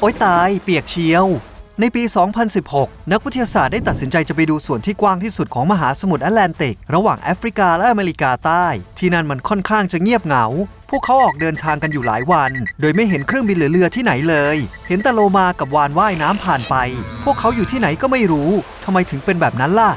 โอ๊ยตายเปียกเชียว ในปี 2016 นักวิทยาศาสตร์ได้ตัดสินใจจะไปดูส่วนที่กว้างที่สุดของมหาสมุทรแอตแลนติก ระหว่างแอฟริกาและอเมริกาใต้ ที่นั่นมันค่อนข้างจะเงียบเหงา พวกเขาออกเดินทางกันอยู่หลายวัน โดยไม่เห็นเครื่องบินหรือเรือที่ไหนเลย เห็นแต่โลมากับวานว่ายน้ำผ่านไป พวกเขาอยู่ที่ไหนก็ไม่รู้ทำไมถึงเป็นแบบนั้นล่ะ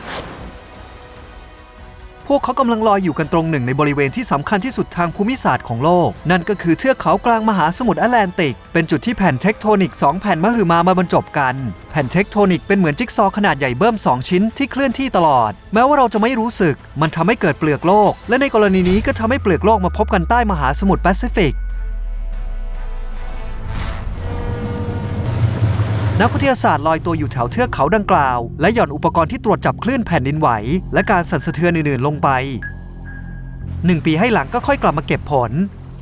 พวกเขากำลังลอยอยู่กันตรงหนึ่งในบริเวณที่สำคัญที่สุดทางภูมิศาสตร์ของโลก นั่นก็คือเทือกเขากลางมหาสมุทรแอตแลนติก เป็นจุดที่แผ่นเทคโทนิก 2 แผ่นมหึมามาบรรจบกัน แผ่นเทคโทนิกเป็นเหมือนจิ๊กซอว์ขนาดใหญ่เบิ่ม2 ชิ้นที่เคลื่อนที่ตลอด แม้ว่าเราจะไม่รู้สึก มันทำให้เกิดเปลือกโลก และในกรณีนี้ก็ทำให้เปลือกโลกมาพบกันใต้มหาสมุทรแปซิฟิก นักวิทยาศาสตร์ลอยตัวอยู่แถวเทือกเขาดังกล่าว และหย่อนอุปกรณ์ที่ตรวจจับคลื่นแผ่นดินไหว และการสั่นสะเทือนอื่นๆลงไปหนึ่งปีให้หลังก็ค่อยกลับมาเก็บผล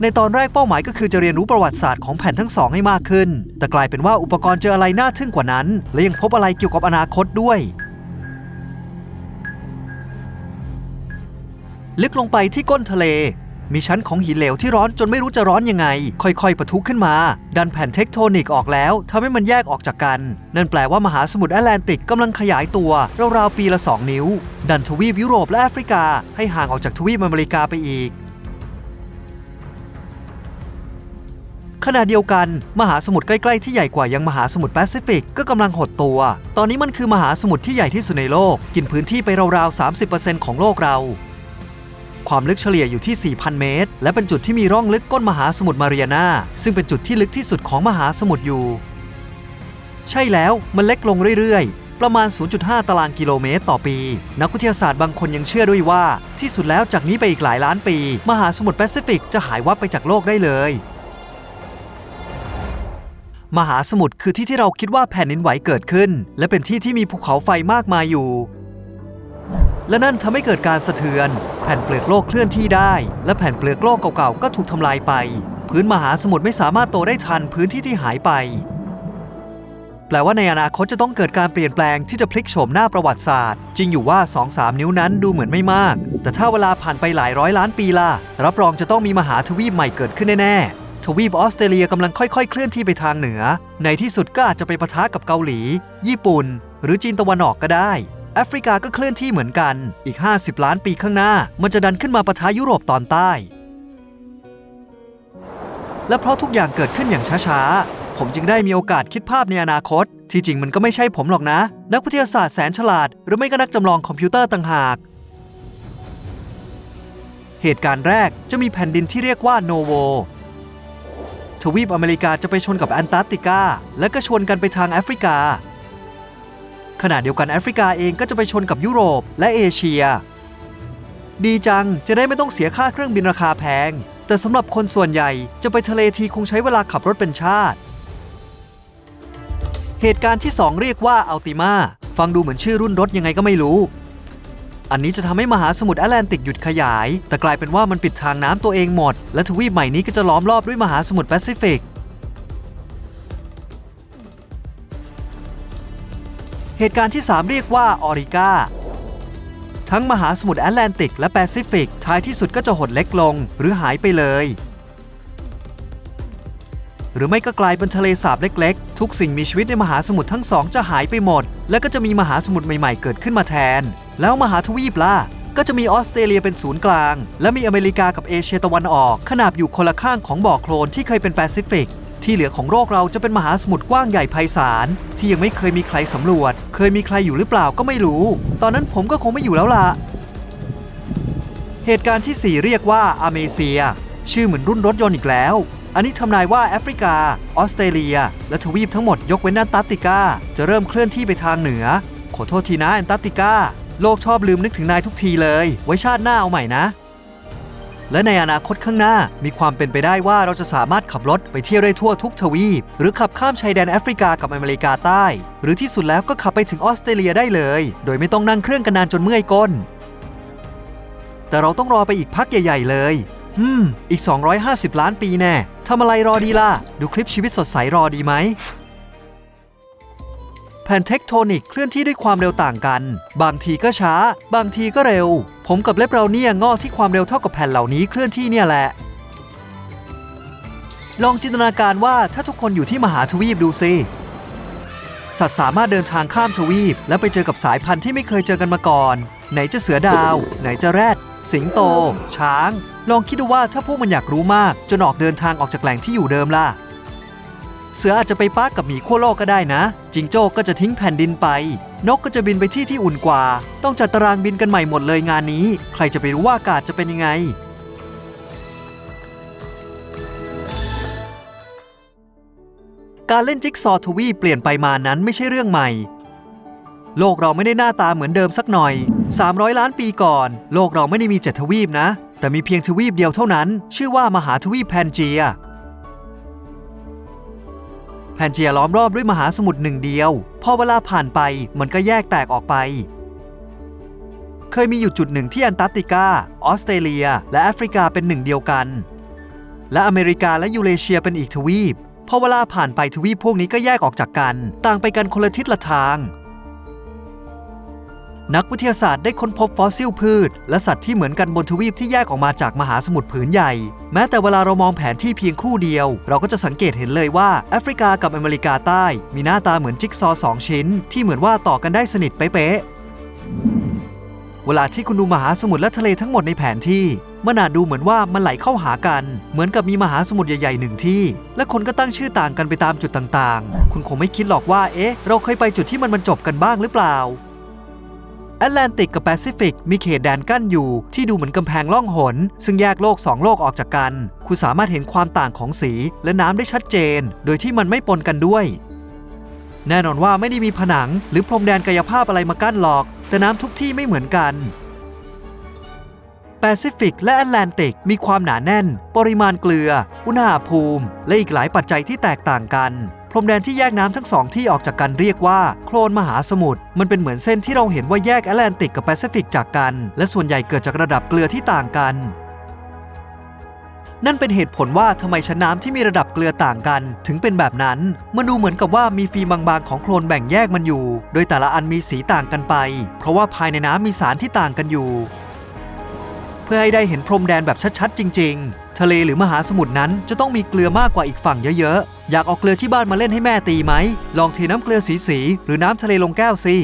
ในตอนแรกเป้าหมายก็คือจะเรียนรู้ประวัติศาสตร์ของแผ่นทั้งสองให้มากขึ้น แต่กลายเป็นว่าอุปกรณ์เจออะไรน่าทึ่งกว่านั้น และยังพบอะไรเกี่ยวกับอนาคตด้วย ลึกลงไปที่ก้นทะเล มีชั้นของหินเหลวที่ร้อนจนไม่รู้จะร้อนยังไง ค่อยๆปะทุขึ้นมา ดันแผ่นเทคโทนิกออกแล้วทำให้มันแยกออกจากกัน นั่นแปลว่ามหาสมุทรแอตแลนติกกำลังขยายตัวราวๆปีละ 2 นิ้ว ดันทวีปยุโรปและแอฟริกา ให้ห่างออกจากทวีปอเมริกาไปอีกขณะเดียวกัน มหาสมุทรใกล้ๆที่ใหญ่กว่ายังมหาสมุทรแปซิฟิกก็กำลังหดตัว ตอนนี้มันคือมหาสมุทรที่ใหญ่ที่สุดในโลก กินพื้นที่ไปราวๆ 30%ของโลกเรา ความลึกเฉลี่ยอยู่ที่ 4,000 เมตร และเป็นจุดที่มีร่องลึกก้นมหาสมุทรมาเรียนา ซึ่งเป็นจุดที่ลึกที่สุดของมหาสมุทรอยู่ ใช่แล้วมันเล็กลงเรื่อยๆ ประมาณ 0.5 ตารางกิโลเมตรต่อปี นักวิทยาศาสตร์บางคนยังเชื่อด้วยว่า ที่สุดแล้วจากนี้ไปอีกหลายล้านปี มหาสมุทรแปซิฟิกจะหายวับไปจากโลกได้เลยมหาสมุทรคือที่ที่เราคิดว่าแผ่นดินไหวเกิดขึ้น และเป็นที่ที่มีภูเขาไฟมากมายอยู่ และนั่นทำให้เกิดการสะเทือน แผ่นเปลือกโลกเคลื่อนที่ได้ และแผ่นเปลือกโลกเก่าๆก็ถูกทำลายไป พื้นมหาสมุทรไม่สามารถโตได้ทันพื้นที่ที่หายไป แปลว่าในอนาคตจะต้องเกิดการเปลี่ยนแปลงที่จะพลิกโฉมหน้าประวัติศาสตร์ จริงอยู่ว่า 2-3 นิ้วนั้นดูเหมือนไม่มาก แต่ถ้าเวลาผ่านไปหลายร้อยล้านปีล่ะรับรองจะต้องมีมหาทวีปใหม่เกิดขึ้นแน่ๆทวีปออสเตรเลียกำลังค่อยๆ เคลื่อนที่ไปทางเหนือ ในที่สุดก็อาจจะไปปะทะกับเกาหลี ญี่ปุ่น หรือจีนตะวันออกก็ได้ แอฟริกาก็เคลื่อนที่เหมือนกัน อีก 50 ล้านปีข้างหน้า มันจะดันขึ้นมาปะทะยุโรปตอนใต้ และเพราะทุกอย่างเกิดขึ้นอย่างช้าๆ ผมจึงได้มีโอกาสคิดภาพในอนาคต ที่จริงมันก็ไม่ใช่ผมหรอกนะ นักวิทยาศาสตร์แสนฉลาด หรือไม่ก็นักจำลองคอมพิวเตอร์ต่างหาก เหตุการณ์แรกจะมีแผ่นดินที่เรียกว่าโนโวทวีปอเมริกาจะไปชนกับแอนตาร์กติกา และก็ชวนกันไปทางแอฟริกา ขณะเดียวกันแอฟริกาเองก็จะไปชนกับยุโรปและเอเชีย ดีจังจะได้ไม่ต้องเสียค่าเครื่องบินราคาแพง แต่สำหรับคนส่วนใหญ่จะไปทะเลทีคงใช้เวลาขับรถเป็นชาติ เหตุการณ์ที่ 2 เรียกว่าอัลติมาฟังดูเหมือนชื่อรุ่นรถยังไงก็ไม่รู้ อันนี้จะทำให้มหาสมุทรแอตแลนติกหยุดขยาย แต่กลายเป็นว่ามันปิดทางน้ำตัวเองหมด และทวีปใหม่นี้ก็จะล้อมรอบด้วยมหาสมุทรแปซิฟิก เหตุการณ์ที่ 3 เรียกว่าออริกาทั้งมหาสมุทรแอตแลนติกและแปซิฟิกท้ายที่สุดก็จะหดเล็กลงหรือหายไปเลย หรือไม่ก็กลายเป็นทะเลสาบเล็กๆ ทุกสิ่งมีชีวิตในมหาสมุทรทั้งสองจะหายไปหมด แล้วก็จะมีมหาสมุทรใหม่ๆ เกิดขึ้นมาแทน แล้วมหาทวีปล่ะก็จะมีออสเตรเลียเป็นศูนย์กลาง และมีอเมริกากับเอเชียตะวันออก ขนาบอยู่คนละข้างของบ่อโคลนที่เคยเป็นแปซิฟิก ที่เหลือของโลกเราจะเป็นมหาสมุทรกว้างใหญ่ไพศาลที่ยังไม่เคยมีใครสำรวจ เคยมีใครอยู่หรือเปล่าก็ไม่รู้ ตอนนั้นผมก็คงไม่อยู่แล้วล่ะ เหตุการณ์ที่ 4 เรียกว่าอเมเซีย ชื่อเหมือนรุ่นรถยนต์อีกแล้ว อันนี้ทำนายว่าแอฟริกา ออสเตรเลีย และทวีปทั้งหมดยกเว้นแอนตาร์กติกา จะเริ่มเคลื่อนที่ไปทางเหนือ ขอโทษทีนะแอนตาร์กติกา โลกชอบลืมนึกถึงนายทุกทีเลย ไว้ชาติหน้าเอาใหม่นะ และในอนาคตข้างหน้า มีความเป็นไปได้ว่าเราจะสามารถขับรถไปเที่ยวได้ทั่วทุกทวีป หรือขับข้ามชายแดนแอฟริกากับอเมริกาใต้ หรือที่สุดแล้วก็ขับไปถึงออสเตรเลียได้เลย โดยไม่ต้องนั่งเครื่องกันนานจนเมื่อยก้น แต่เราต้องรอไปอีกพักใหญ่ ๆ เลยฮึมอีก 250 ล้านปีแน่ ทำอะไรรอดีล่ะ ดูคลิปชีวิตสดใสรอดีไหม แผ่นเทคโทนิกเคลื่อนที่ด้วยความเร็วต่างกัน บางทีก็ช้า บางทีก็เร็ว ผมกับเล็บเราเนี่ยงอกที่ความเร็วเท่ากับแผ่นเหล่านี้เคลื่อนที่เนี่ยแหละ ลองจินตนาการว่าถ้าทุกคนอยู่ที่มหาทวีปดูสิสัตว์สามารถเดินทางข้ามทวีป และไปเจอกับสายพันธุ์ที่ไม่เคยเจอกันมาก่อน ไหนจะเสือดาว ไหนจะแรด สิงโต ช้าง ลองคิดดูว่าถ้าพวกมันอยากรู้มากจนออกเดินทางออกจากแหล่งที่อยู่เดิมล่ะ เสืออาจจะไปปาร์กกับหมีขั้วโลกก็ได้นะ จิงโจ้ก็จะทิ้งแผ่นดินไป นกก็จะบินไปที่ที่อุ่นกว่า ต้องจัดตารางบินกันใหม่หมดเลยงานนี้ ใครจะไปรู้ว่าอากาศจะเป็นยังไง การเล่นจิ๊กซอว์ทวีปเปลี่ยนไปมานั้นไม่ใช่เรื่องใหม่ โลกเราไม่ได้หน้าตาเหมือนเดิมสักหน่อย 300 ล้านปีก่อน โลกเราไม่ได้มีเจ็ดทวีปนะ แต่มีเพียงทวีปเดียวเท่านั้น ชื่อว่ามหาทวีปแพนเจีย แพนเจียล้อมรอบด้วยมหาสมุทรหนึ่งเดียว พอเวลาผ่านไปมันก็แยกแตกออกไป เคยมีอยู่จุดหนึ่งที่แอนตาร์กติกา ออสเตรเลีย และแอฟริกาเป็นหนึ่งเดียวกัน และอเมริกาและยูเรเชียเป็นอีกทวีป พอเวลาผ่านไปทวีปพวกนี้ก็แยกออกจากกัน ต่างไปกันคนละทิศละทาง นักวิทยาศาสตร์ได้ค้นพบฟอสซิลพืช และสัตว์ที่เหมือนกันบนทวีปที่แยกออกมาจากมหาสมุทรผืนใหญ่ แม้แต่เวลาเรามองแผนที่เพียงคู่เดียว เราก็จะสังเกตเห็นเลยว่าแอฟริกากับอเมริกาใต้ มีหน้าตาเหมือนจิ๊กซอว์สองชิ้น ที่เหมือนว่าต่อกันได้สนิทเป๊ะเวลาที่คุณดูมหาสมุทรและทะเลทั้งหมดในแผนที่มันอาจดูเหมือนว่ามันไหลเข้าหากัน เหมือนกับมีมหาสมุทรใหญ่ๆหนึ่งที่ และคนก็ตั้งชื่อต่างกันไปตามจุดต่างๆ คุณคงไม่คิดหรอกว่า เอ๊ะ เราเคยไปจุดที่มันบรรจบกันบ้างหรือเปล่า แอตแลนติกกับแปซิฟิกมีเขตแดนกั้นอยู่ที่ดูเหมือนกำแพงล่องหน ซึ่งแยกโลกสองโลกออกจากกัน คุณสามารถเห็นความต่างของสีและน้ำได้ชัดเจน โดยที่มันไม่ปนกันด้วย แน่นอนว่าไม่ได้มีผนัง หรือพรมแดนกายภาพอะไรมากั้นหรอก แต่น้ำทุกที่ไม่เหมือนกันแปซิฟิกและแอตแลนติกมีความหนาแน่น ปริมาณเกลือ อุณหภูมิ และอีกหลายปัจจัยที่แตกต่างกัน รมแดนที่แยกน้ำทั้งสองที่ออกจากกันเรียกว่า โคลนมหาสมุทรมันเป็นเหมือนเส้นที่เราเห็นว่าแยกแอตแลนติกกับแปซิฟิกจากกัน และส่วนใหญ่เกิดจากระดับเกลือที่ต่างกัน นั่นเป็นเหตุผลว่าทำไมชั้นน้ำที่มีระดับเกลือต่างกัน ถึงเป็นแบบนั้นมันดูเหมือนกับว่ามีฟิล์มบางๆของโคลนแบ่งแยกมันอยู่ โดยแต่ละอันมีสีต่างกันไป เพราะว่าภายในน้ำมีสารที่ต่างกันอยู่ เพื่อให้ได้เห็นพรมแดนแบบชัดๆ จริง ๆ ทะเลหรือมหาสมุทรนั้นจะต้องมีเกลือมากกว่าอีกฝั่งเยอะๆ อยากเอาเกลือที่บ้านมาเล่นให้แม่ตีไหม ลองเทน้ำเกลือสีๆหรือน้ำทะเลลงแก้วสิ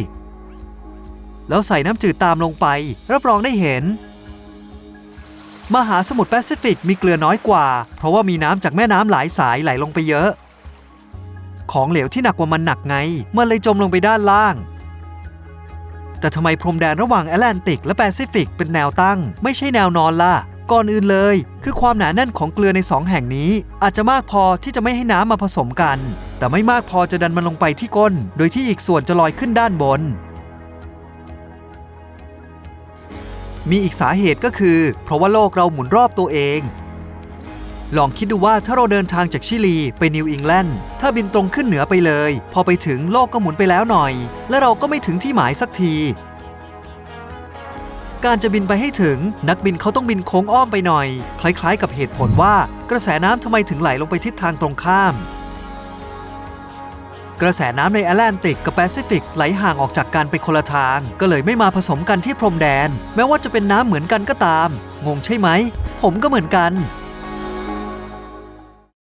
แล้วใส่น้ำจืดตามลงไป รับรองได้เห็น มหาสมุทรแปซิฟิกมีเกลือน้อยกว่า เพราะว่ามีน้ำจากแม่น้ำหลายสายไหลลงไปเยอะ ของเหลวที่หนักกว่ามันหนักไง มันเลยจมลงไปด้านล่างแต่ทำไมพรมแดนระหว่างแอตแลนติกและแปซิฟิกเป็นแนวตั้ง ไม่ใช่แนวนอนล่ะ ก่อนอื่นเลย คือความหนาแน่นของเกลือในสองแห่งนี้ อาจจะมากพอที่จะไม่ให้น้ำมาผสมกัน แต่ไม่มากพอจะดันมันลงไปที่ก้น โดยที่อีกส่วนจะลอยขึ้นด้านบน มีอีกสาเหตุก็คือ เพราะว่าโลกเราหมุนรอบตัวเอง ลองคิดดูว่าถ้าเราเดินทางจากชิลีไปนิวอิงแลนด์ถ้าบินตรงขึ้นเหนือไปเลย พอไปถึงโลกก็หมุนไปแล้วหน่อย และเราก็ไม่ถึงที่หมายสักที การจะบินไปให้ถึง นักบินเขาต้องบินโค้งอ้อมไปหน่อย คล้ายๆ กับเหตุผลว่ากระแสน้ำทำไมถึงไหลลงไปทิศทางตรงข้าม กระแสน้ำในแอตแลนติกกับแปซิฟิกไหลห่างออกจากกันไปคนละทาง ก็เลยไม่มาผสมกันที่พรมแดน แม้ว่าจะเป็นน้ำเหมือนกันก็ตาม งงใช่ไหม ผมก็เหมือนกัน